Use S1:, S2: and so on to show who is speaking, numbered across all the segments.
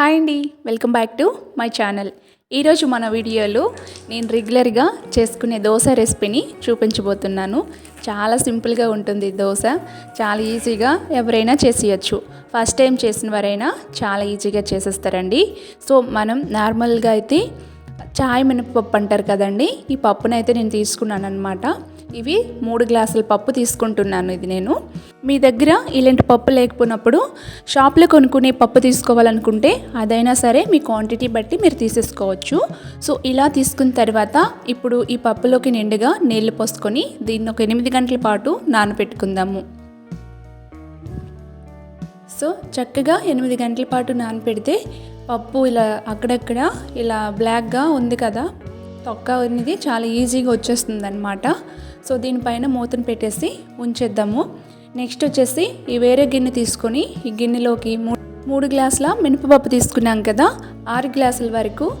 S1: Hi అండి welcome back to my channel. ఈరోజు మన వీడియోలో నేను రెగ్యులర్గా చేసుకునే దోశ రెసిపీని చూపించబోతున్నాను. చాలా సింపుల్గా ఉంటుంది దోశ. చాలా ఈజీగా ఎవరైనా చేసేయచ్చు. ఫస్ట్ టైం చేసిన వారైనా చాలా ఈజీగా చేసేస్తారండి. సో మనం నార్మల్గా అయితే చాయ్ మినపప్పు అంటారు కదండి. ఈ పప్పునైతే నేను తీసుకున్నాను అనమాట ఇవి మూడు గ్లాసుల పప్పు తీసుకుంటున్నాను ఇది నేను. మీ దగ్గర ఇలాంటి పప్పు లేకపోయినప్పుడు షాప్లో కొనుక్కునే పప్పు తీసుకోవాలనుకుంటే అదైనా సరే మీ క్వాంటిటీ బట్టి మీరు తీసేసుకోవచ్చు. సో ఇలా తీసుకున్న తర్వాత ఇప్పుడు ఈ పప్పులోకి నిండుగా నీళ్ళు పోసుకొని దీన్ని ఒక ఎనిమిది గంటల పాటు నానబెట్టుకుందాము సో చక్కగా ఎనిమిది గంటల పాటు నానపెడితే పప్పు ఇలా అక్కడక్కడ ఇలా బ్లాక్గా ఉంది కదా. తొక్క అనేది చాలా ఈజీగా వచ్చేస్తుంది అనమాట సో దీనిపైన మూతను పెట్టేసి ఉంచేద్దాము. నెక్స్ట్ వచ్చేసి ఈ వేరే గిన్నె తీసుకొని ఈ గిన్నెలోకి మూ మూడు గ్లాసుల మినపపప్పు తీసుకున్నాం కదా. ఆరు గ్లాసుల వరకు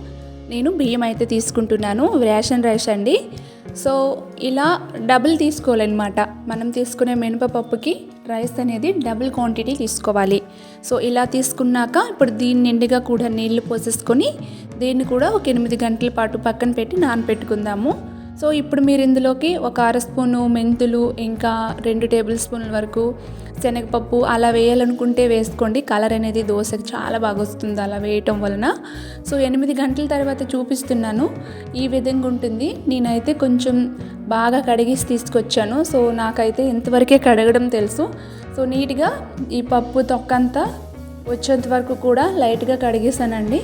S1: నేను బియ్యం అయితే తీసుకుంటున్నాను. రేషన్ రైస్ అండి. సో ఇలా డబుల్ తీసుకోవాలన్నమాట. మనం తీసుకునే మినపపప్పుకి రైస్ అనేది డబుల్ క్వాంటిటీ తీసుకోవాలి. సో ఇలా తీసుకున్నాక ఇప్పుడు దీన్ని నిండుగా కూడా నీళ్ళు పోసేసుకొని దీన్ని కూడా ఒక ఎనిమిది గంటల పాటు పక్కన పెట్టి నానపెట్టుకుందాము. సో ఇప్పుడు మీరు ఇందులోకి ఒక అర స్పూను మెంతులు ఇంకా రెండు టేబుల్ స్పూన్ల వరకు శనగపప్పు అలా వేయాలనుకుంటే వేసుకోండి. కలర్ అనేది దోశకి చాలా బాగా వస్తుంది అలా వేయటం వలన. సో ఎనిమిది గంటల తర్వాత చూపిస్తున్నాను. ఈ విధంగా ఉంటుంది. నేనైతే కొంచెం బాగా కడిగేసి తీసుకొచ్చాను. సో నాకైతే ఇంతవరకే కడగడం తెలుసు. సో నీట్గా ఈ పప్పు తొక్కంతా వచ్చేంత వరకు కూడా లైట్గా కడిగేసానండి.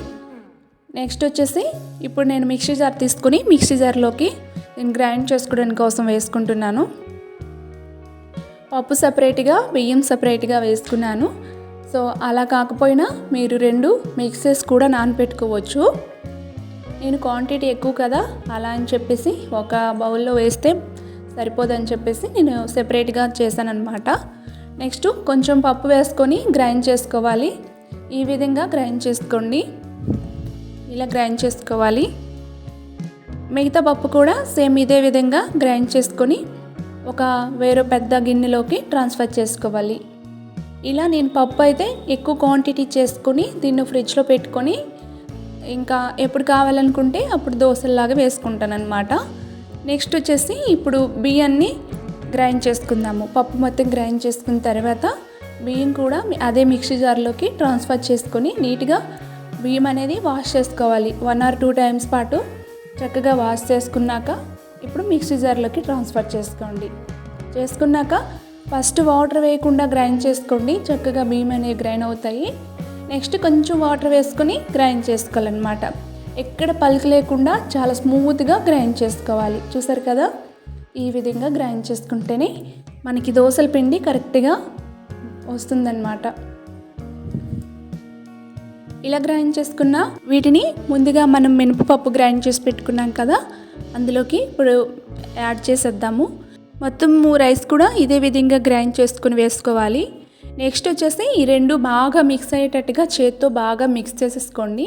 S1: నెక్స్ట్ వచ్చేసి ఇప్పుడు నేను మిక్సీ జార్ తీసుకుని మిక్సీ జార్లోకి నేను గ్రైండ్ చేసుకోవడానికి కోసం వేసుకుంటున్నాను. పప్పు సపరేట్గా బియ్యం సపరేట్గా వేసుకున్నాను. సో అలా కాకపోయినా మీరు రెండు మిక్సెస్ కూడా నానపెట్టుకోవచ్చు. నేను క్వాంటిటీ ఎక్కువ కదా అలా అని చెప్పేసి ఒక బౌల్లో వేస్తే సరిపోదని చెప్పేసి నేను సెపరేట్గా చేశాను అనమాట నెక్స్ట్ కొంచెం పప్పు వేసుకొని గ్రైండ్ చేసుకోవాలి. ఈ విధంగా గ్రైండ్ చేసుకోండి. ఇలా గ్రైండ్ చేసుకోవాలి. మిగతా పప్పు కూడా సేమ్ ఇదే విధంగా గ్రైండ్ చేసుకొని ఒక వేరే పెద్ద గిన్నెలోకి ట్రాన్స్ఫర్ చేసుకోవాలి. ఇలా నేను పప్పు అయితే ఎక్కువ క్వాంటిటీ చేసుకొని దీన్ని ఫ్రిడ్జ్లో పెట్టుకొని ఇంకా ఎప్పుడు కావాలనుకుంటే అప్పుడు దోశల్లాగా వేసుకుంటాను నెక్స్ట్ వచ్చేసి ఇప్పుడు బియ్యాన్ని గ్రైండ్ చేసుకుందాము. పప్పు మొత్తం గ్రైండ్ చేసుకున్న తర్వాత బియ్యం కూడా అదే మిక్సీ జార్లోకి ట్రాన్స్ఫర్ చేసుకొని నీట్గా బియ్యం అనేది వాష్ చేసుకోవాలి. వన్ ఆర్ టూ టైమ్స్ పాటు చక్కగా వాష్ చేసుకున్నాక ఇప్పుడు మిక్సీ జార్లోకి ట్రాన్స్ఫర్ చేసుకోండి. చేసుకున్నాక ఫస్ట్ వాటర్ వేయకుండా గ్రైండ్ చేసుకోండి. చక్కగా బియ్యం అనేవి గ్రైండ్ అవుతాయి. నెక్స్ట్ కొంచెం వాటర్ వేసుకొని గ్రైండ్ చేసుకోవాలన్నమాట. ఎక్కడ పలుకు లేకుండా చాలా స్మూత్గా గ్రైండ్ చేసుకోవాలి. చూసారు కదా? ఈ విధంగా గ్రైండ్ చేసుకుంటేనే మనకి దోశల పిండి కరెక్ట్గా వస్తుందన్నమాట. ఇలా గ్రైండ్ చేసుకున్న వీటిని ముందుగా మనం మినపప్పు గ్రైండ్ చేసి పెట్టుకున్నాం కదా అందులోకి ఇప్పుడు యాడ్ చేసేద్దాము. మొత్తం రైస్ కూడా ఇదే విధంగా గ్రైండ్ చేసుకుని వేసుకోవాలి. నెక్స్ట్ వచ్చేసి ఈ రెండు బాగా మిక్స్ అయ్యేటట్టుగా చేత్తో బాగా మిక్స్ చేసేసుకోండి.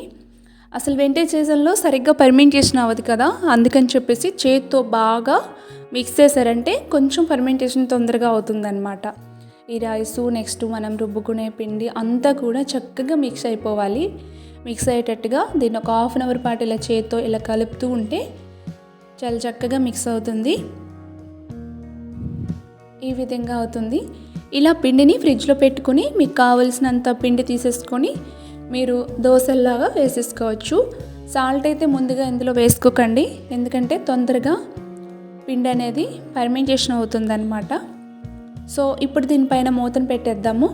S1: అసలు వెంటేజ్ సీజన్లో సరిగ్గా పర్మెంటేషన్ అవ్వదు కదా అందుకని చెప్పేసి చేత్తో బాగా మిక్స్ చేశారంటే కొంచెం పర్మెంటేషన్ తొందరగా అవుతుందన్నమాట. ఈ రైసు నెక్స్ట్ మనం రుబ్బుకునే పిండి అంతా కూడా చక్కగా మిక్స్ అయిపోవాలి. మిక్స్ అయ్యేటట్టుగా దీన్ని ఒక హాఫ్ అన్ అవర్ పాటు ఇలా చేత్తో ఇలా కలుపుతూ ఉంటే చాలా చక్కగా మిక్స్ అవుతుంది. ఈ విధంగా అవుతుంది. ఇలా పిండిని ఫ్రిడ్జ్లో పెట్టుకుని మీకు కావలసినంత పిండి తీసేసుకొని మీరు దోశల్లాగా వేసేసుకోవచ్చు. సాల్ట్ అయితే ముందుగా ఇందులో వేసుకోకండి. ఎందుకంటే తొందరగా పిండి అనేది ఫర్మెంటేషన్ అవుతుందన్నమాట. సో ఇప్పుడు దీనిపైన మూతను పెట్టేద్దాము.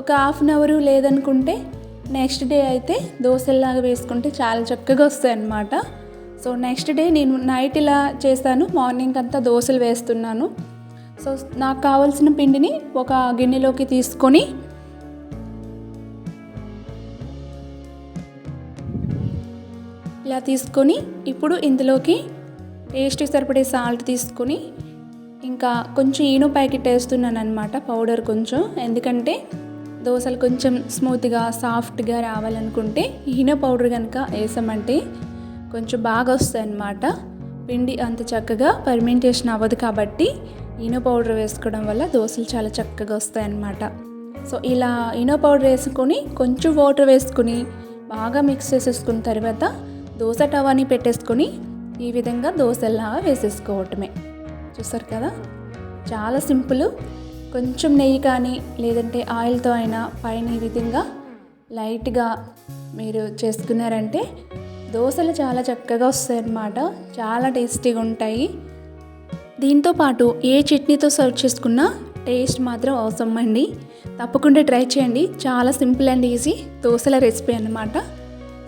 S1: ఒక హాఫ్ అన్ అవర్ లేదనుకుంటే నెక్స్ట్ డే అయితే దోశల్లాగా వేసుకుంటే చాలా చక్కగా వస్తాయి అన్నమాట. సో నెక్స్ట్ డే నేను నైట్ ఇలా చేస్తాను మార్నింగ్ అంతా దోశలు వేస్తున్నాను. సో నాకు కావాల్సిన పిండిని ఒక గిన్నెలోకి తీసుకొని ఇలా తీసుకొని ఇప్పుడు ఇందులోకి టేస్ట్ సరిపడే సాల్ట్ తీసుకొని ఇంకా కొంచెం ఈనో ప్యాకెట్ వేస్తున్నాను అనమాట పౌడర్ కొంచెం. ఎందుకంటే దోశలు కొంచెం స్మూత్గా సాఫ్ట్గా రావాలనుకుంటే ఈనో పౌడర్ కనుక వేసామంటే కొంచెం బాగా వస్తాయి అన్నమాట పిండి అంత చక్కగా పర్మెంటేషన్ అవ్వదు కాబట్టి ఈనో పౌడర్ వేసుకోవడం వల్ల దోశలు చాలా చక్కగా వస్తాయి అన్నమాట సో ఇలా ఇనో పౌడర్ వేసుకొని కొంచెం వాటర్ వేసుకుని బాగా మిక్స్ చేసేసుకున్న తర్వాత దోశ టవాని పెట్టేసుకొని ఈ విధంగా దోశలాగా వేసేసుకోవటమే. చూసారు కదా? చాలా సింపుల్. కొంచెం నెయ్యి కానీ లేదంటే ఆయిల్తో అయినా పైన ఈ విధంగా లైట్గా మీరు చేసుకున్నారంటే దోశలు చాలా చక్కగా వస్తాయి అన్నమాట చాలా టేస్టీగా ఉంటాయి. దీంతో పాటు ఏ చట్నీతో సర్వ్ చేసుకున్నా టేస్ట్ మాత్రం అవసరం అండి తప్పకుండా ట్రై చేయండి. చాలా సింపుల్ అండ్ ఈజీ దోశల రెసిపీ అన్నమాట.